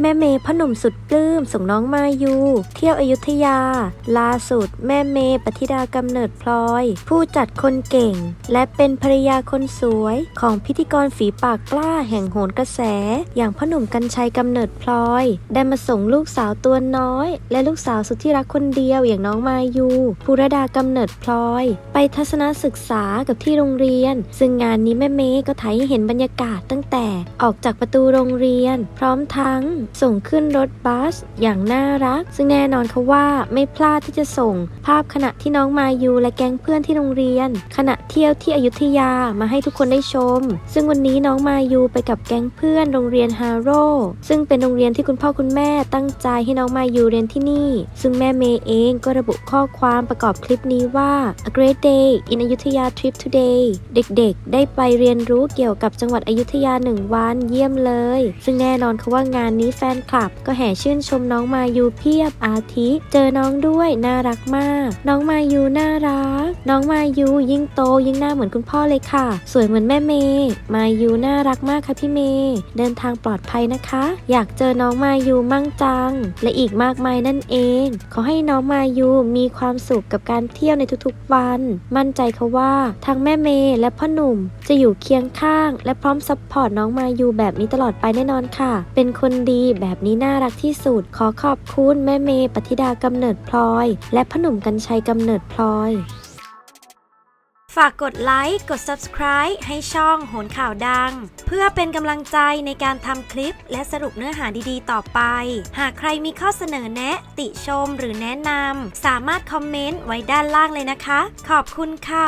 แม่เมย์พ่อหนุ่มสุดปลื้มส่งน้องมายู เที่ยวอยุธยา ล่าสุด แม่เมย์ปฏิดากำเนิดพลอย ผู้จัดคนเก่ง และเป็นภรรยาคนสวยของพิธีกรฝีปากกล้าแห่งโหนกระแส อย่างพ่อหนุ่มกัญชัยกำเนิดพลอย ได้มาส่งลูกสาวตัวน้อย และลูกสาวสุดที่รักคนเดียวอย่างน้องมายูภูรดากำเนิดพลอย ไปทัศนศึกษากับที่โรงเรียน ซึ่งงานนี้แม่เมย์ก็ถ่ายให้เห็นบรรยากาศตั้งแต่ออกจากประตูโรงเรียน พร้อมทั้งส่งขึ้นรถบัส อย่างน่ารัก ซึ่งแน่นอนค่ะว่าไม่พลาดที่จะส่ง ภาพขณะที่น้องมายูและแก๊งเพื่อนที่โรงเรียน ขณะเที่ยวที่อยุธยามาให้ทุกคนได้ชม ซึ่งวันนี้น้องมายูไปกับแก๊งเพื่อนโรงเรียนฮาโร่ซึ่งเป็นโรงเรียนที่คุณพ่อคุณแม่ตั้งใจให้น้องมายูเรียนที่นี่ ซึ่งแม่เมย์เองก็ระบุข้อความประกอบคลิปนี้ว่า a great day in อยุธยา trip today เด็กๆ ได้ไปเรียนรู้เกี่ยวกับจังหวัดอยุธยาหนึ่งวันเยี่ยมเลย ซึ่งแน่นอนค่ะว่างานนี้แฟนคลับ ก็แห่ชื่นชมน้องมายูเพียบอาทิ เจอน้องด้วยน่ารักมาก น้องมายูน่ารัก น้องมายูยิ่งโตยิ่งหน้าเหมือนคุณพ่อเลยค่ะ สวยเหมือนแม่เมย์มายูน่ารักมากค่ะพี่เมย์เดินทางปลอดภัยนะคะ อยากเจอน้องมายูมั่งจัง และอีกมากมายนั่นเอง ขอให้น้องมายูมีความสุขกับการเที่ยวในทุกๆวัน มั่นใจค่ะว่าทั้งแม่เมย์และพ่อหนุ่ม จะอยู่เคียงข้าง และพร้อมซัพพอร์ตน้องมายูแบบนี้ตลอดไปแน่นอนค่ะ เป็นคนดีแบบนี้น่ารักที่สุด ขอขอบคุณแม่เมย์ปฏิดากำเนิดพลอย และพ่อหนุ่มกัญชัยกำเนิดพลอย ฝากกดไลค์ กด subscribe ให้ช่องโหนข่าวดัง เพื่อเป็นกำลังใจในการทำคลิปและสรุปเนื้อหาดีๆ ต่อไป หากใครมีข้อเสนอแนะ ติชมหรือแนะนำสามารถคอมเมนต์ไว้ด้านล่างเลยนะคะ ขอบคุณค่ะ